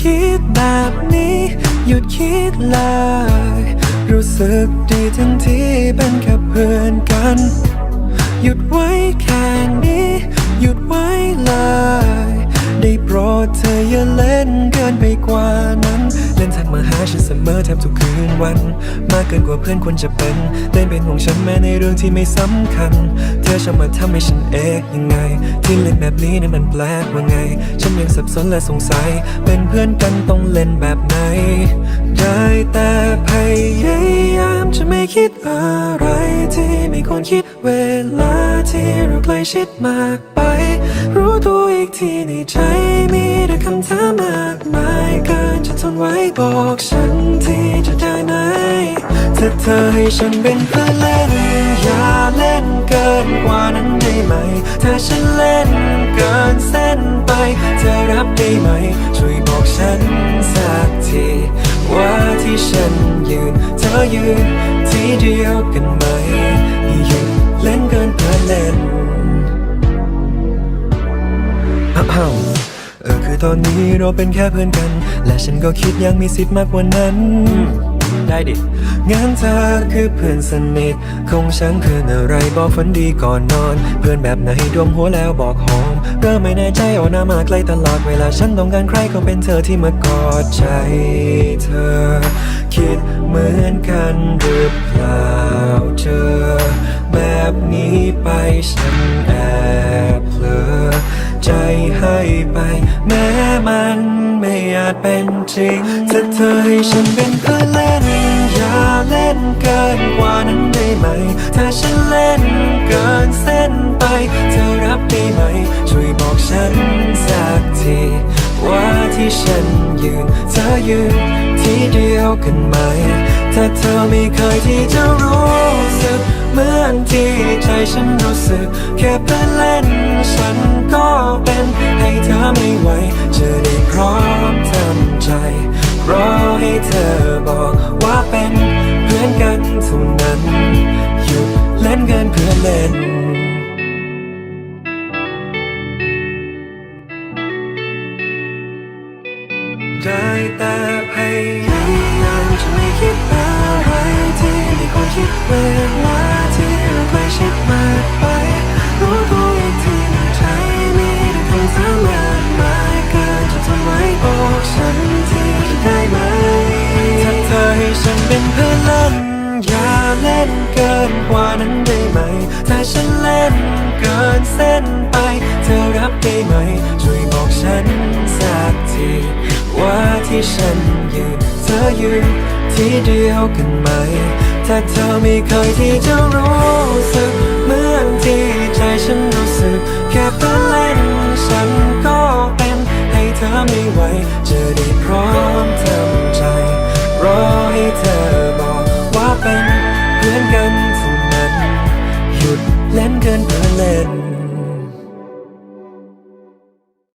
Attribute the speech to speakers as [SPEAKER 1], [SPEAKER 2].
[SPEAKER 1] คิดแบบนี้ หยุดคิดเลย รู้สึกดีทั้งที่เป็นแค่เพื่อนกัน หยุดไว้แค่นี้ หยุดไว้เลย ได้โปรดเธออย่าเล่นเกิ ทบทุกคืนวัน มากเกินกว่าเพื่อนควรจะเป็นเล่นเป็นห่วงฉันแม้ในเรื่องที่ไม่สำคัญ เธอชอบมาทำให้ฉันเอกยังไง ที่เล่นแบบนี้นั้นมันแปลกว่าไง ฉันยังสับสนและสงสัย เป็นเพื่อนกันต้องเล่นแบบไหน ได้แต่พยายามจะไม่คิดอะไรที่ไม่ควรคิดเวลาที่เราใกล้ชิดมากไป รู้ตัวอีกทีในใจมีแต่คำถามายเกินจะทนไว้บอกฉันที่จะได้ไหมถ้าเธอให้ฉันเป็นเพื่อนเล่น อย่าเล่นเกินกว่านั้นได้ไหม ถ้าฉันเล่นเกินเส้นไปเธอรับได้ไหม ช่วยบอกฉันสักทีว่าที่ฉันยืน เธอยืนที่เดียวกันไหมหยุดเล่นเกินเพื่อเล่นอ้าวเออคือ ตอนนี้เราเป็นแค่เพื่อนกัน และฉันก็คิดยังมีสิทธิ์มากกว่านั้น ได้ดิ งั้นเธอคือเพื่อนสนิทของฉันเพื่อนอะไรบอกฝันดีก่อนนอน เพื่อนแบบไหนดวงหัวแล้วบอกหอมเริ่มไม่แน่ใจเอาหน้ามาใกล้ตลอดเวลาฉันต้องการใครก็เป็นเธอที่มากอดใจเธอ คิดเหมือนกันหรือเปล่าเธอ แบบนี้ไปฉันแอบเผลอ ใจให้ไป แม้มันไม่อาจเป็นจริง ถ้าเธอให้ฉันเป็นเพื่อนเล่น อย่าเล่นเกินกว่านั้นได้ไหม ถ้าฉันเล่นเกินเส้นไป เธอรับได้ไหม ช่วยบอกฉันสักทีว่าที่ฉันยืนเธอยืนที่เดียวกันไหม ถ้าเธอไม่เคยที่จะรู้ เหมือนที่ใจฉันรู้สึก แค่เพื่อนเล่น ฉันก็เป็นให้เธอไม่ไหวจะได้พร้อมทำใจ รอให้เธอบอกว่าเป็นเพื่อนกันเท่านั้นหยุดเล่นกันเพื่อเล่นได้แต่พยาย ล่นเกินกว่านั้นได้ไหม ถ้าฉันเล่นเกินเส้นไป เธอรับได้ไหม ช่วยบอกฉันสักที ว่าที่ฉันยืนเธอยืนที่เดียวกันไหม ถ้าเธอไม่เคยที่จะรู้สึกเหมือนที่ใจฉันรู้สึก แค่เพื่อเล่นฉันก็เป็นให้เธอไม่ไหวจะได้พร้อมทำใกันเท่านั้น หยุดเล่นเกินเพื่อเล่น